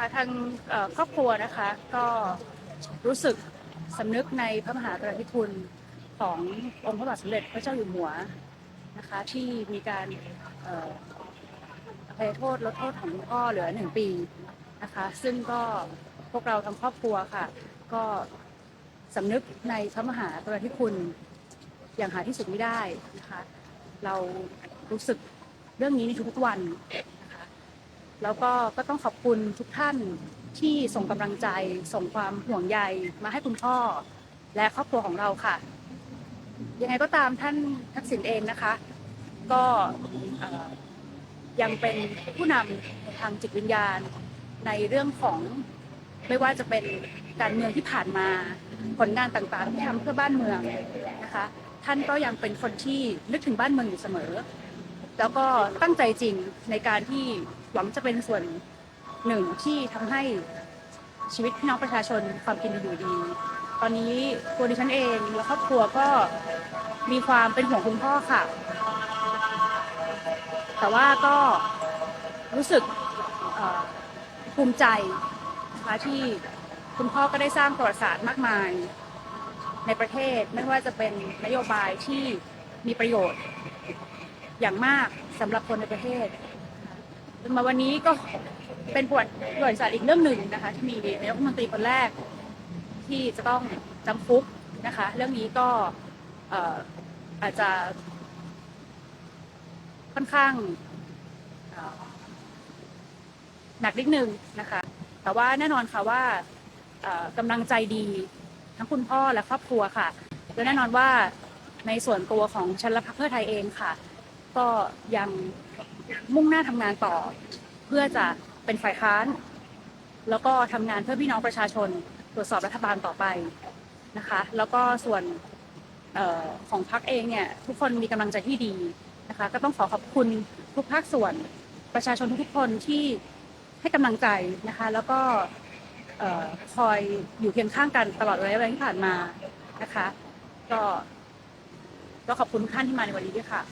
คะทางครอบครัวนะคะก็รู้สึกสำนึกในพระมหากรุณาธิคุณขององค์พระบาทสมเด็จพระเจ้าอยู่หัวนะคะที่มีการอ่ออภัยโทษลดโทษของพ่อเหลือหนึ่งปีนะคะซึ่งก็พวกเราทางครอบครัวค่ะ ก็สำนึกในพระมหากรุณาธิคุณอย่างหาที่สุดไม่ได้นะคะเรารู้สึกเรื่องนี้ในทุกๆวัน แล้วก็ก็ต้องขอบคุณทุกท่านที่ส่งกำลังใจ ส่งความห่วงใยมาให้คุณพ่อ และครอบครัวของเราค่ะ ยังไงก็ตามท่านทักษิณเองนะคะ ก็ยังเป็นผู้นำทางจิตวิญญาณในเรื่องของไม่ว่าจะเป็นการเมืองที่ผ่านมาผลงานต่างๆที่ทำเพื่อบ้านเมืองนะคะ ท่านก็ยังเป็นคนที่นึกถึงบ้านเมืองอยู่เสมอ แล้วก็ตั้งใจจริงในการที่ หวังจะเป็นส่วนหนึ่งที่ทำให้ชีวิตพี่น้องประชาชนความกินดีอยู่ดี ตอนนี้ตัวดิฉันเองและครอบครัวก็มีความเป็นห่วงคุณพ่อค่ะ แต่ว่าก็รู้สึกภูมิใจนะคะที่คุณพ่อก็ได้สร้างประวัติศาสตร์มากมายในประเทศไม่ว่าจะเป็นนโยบายที่มีประโยชน์อย่างมากสำหรับคนในประเทศ มาวันนี้ก็เป็นประวัติประวัติศาสตร์อีกเรื่องหนึ่งนะคะ ที่มีนายกรัฐมนตรีคนแรก ที่จะต้องจำคุกนะคะ เรื่องนี้ก็อาจจะค่อนข้างหนักนิดนึงนะคะ แต่ว่าแน่นอนค่ะว่ากำลังใจดีทั้งคุณพ่อและครอบครัวค่ะและแน่นอนว่าในส่วนตัวของฉันละพรรคเพื่อไทยเองค่ะ ก็ยัง มุ่งหน้าทำงานต่อ เพื่อจะเป็นฝ่ายค้าน แล้วก็ทำงานเพื่อพี่น้องประชาชน ตรวจสอบรัฐบาลต่อไปนะคะ แล้วก็ส่วนออของพรรคเองเนี่ยทุกคนมีกำลังใจที่ดีนะคะ ก็ต้องขอขอบคุณทุกภาคส่วนประชาชนทุกคนที่ให้กำลังใจนะคะ แล้วก็เอ่อคอยอยู่เคียงข้างกันตลอดระยะเวลาที่ผ่านมานะคะ ก็ก็ขอบคุณทุกท่านที่มาในวันนี้ด้วยค่ะ